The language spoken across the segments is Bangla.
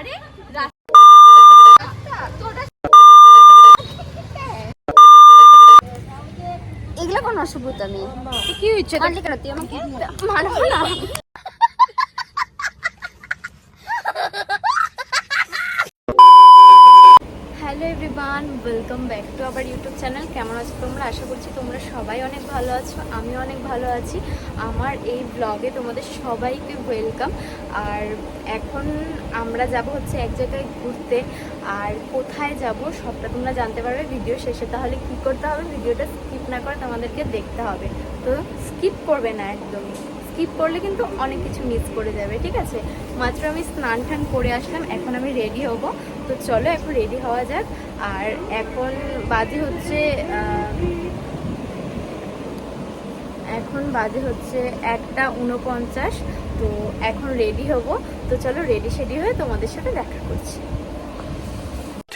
আরে এগুলো কোন অসুবিধা নেই। কি হচ্ছে কেন তুই আমাকে মারবো না। Hello everyone, welcome back to আবার ইউটিউব চ্যানেল। কেমন আছো তোমরা? আশা করছি তোমরা সবাই অনেক ভালো আছো আমি অনেক ভালো আছি। আমার এই ব্লগে তোমাদের সবাইকে ওয়েলকাম। আর এখন আমরা যাব হচ্ছে এক জায়গায় ঘুরতে। আর কোথায় যাব সবটা তোমরা জানতে পারবে ভিডিও শেষে। তাহলে কি করতে হবে? ভিডিওটা স্কিপ না করে তোমাদেরকে দেখতে হবে। তো স্কিপ করবে না একদমই। স্কিপ করলে কিন্তু অনেক কিছু মিস করে যাবে, ঠিক আছে? মাত্র আমি স্নান টান করে আসলাম, এখন আমি রেডি হব। তো চলো, এখন রেডি হওয়া যাক। আর এখন বাজে হচ্ছে এখন বাজে হচ্ছে একটা উনপঞ্চাশ তো এখন রেডি হব। তো চলো রেডি সেডি হয়ে তোমাদের সাথে দেখা করছি।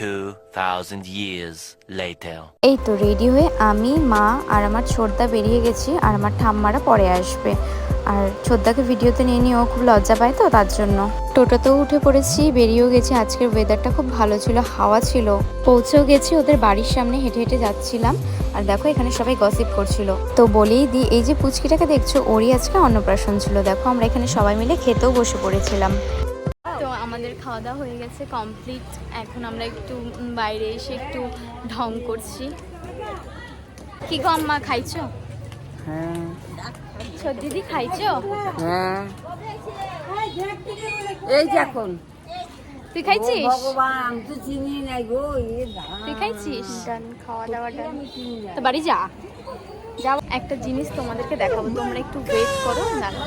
2,000 years later. এই তো রেডি হয়ে আমি মা আর আমার ছোটদা বেরিয়ে গেছি আর আমার ঠাম্মারা পরে আসবে। আর ছোটদাকে ভিডিওতে নিয়ে নিয়ে ও খুব লজ্জা পায় তো তার জন্য। টোটোতেও উঠে পড়েছি বেরিয়েও গেছি। আজকের ওয়েদারটা খুব ভালো ছিল হাওয়া ছিল। পৌঁছেও গেছি ওদের বাড়ির সামনে হেঁটে হেঁটে যাচ্ছিলাম। আর দেখো এখানে সবাই গসিপ করছিল। তো বলেই দিই এই যে পুচকিটাকে দেখছ ওরই আজকে অন্নপ্রাশন ছিল। দেখো আমরা এখানে সবাই মিলে খেতেও বসে পড়েছিলাম। আমাদের খাওয়া দাওয়া হয়ে গেছে কমপ্লিট এখন আমরা একটু বাইরে এসে একটু ঢং করছি। কি গো আম্মা খাইছো? হ্যাঁ। দিদি খাইছো? হ্যাঁ। এই যে এখন। তুই খাইছিস? ভগবান আমি চিনি নাই গো তুই খাইছিস? ডান খাওয়া দাওয়া ডান না। তো বাড়ি যা। যাও। একটা জিনিস তোমাদেরকে দেখাবো তোমরা একটু ওয়েট করো দাঁড়াও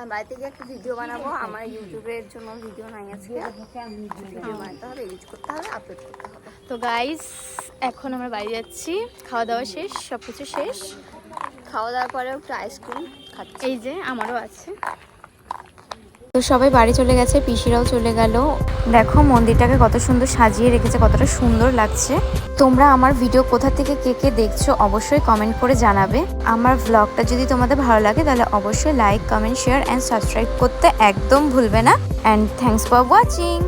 আর বাড়িতে গিয়ে একটা ভিডিও বানাবো। আমার ইউটিউবের জন্য ভিডিও নাই আজকে। ভিডিও বানাতে হবে এডিট করতে হবে আপলোড করতে হবে। তো গাইস এখন আমরা বাড়ি যাচ্ছি। খাওয়া দাওয়া শেষ সব কিছু শেষ। খাওয়া দাওয়ার পরেও একটু আইসক্রিম খাচ্ছি। এই যে আমারও আছে। তো সবাই বাড়ি চলে গেছে, পিসিরাও চলে গেল। দেখো, মন্দিরটাকে কত সুন্দর সাজিয়ে রেখেছে, কতটা সুন্দর লাগছে। তোমরা আমার ভিডিও কোথা থেকে কে কে দেখছ অবশ্যই কমেন্ট করে জানাবে। আমার ব্লগটা যদি তোমাদের ভালো লাগে, তাহলে অবশ্যই like comment share and subscribe করতে একদম ভুলবে না। And thanks for watching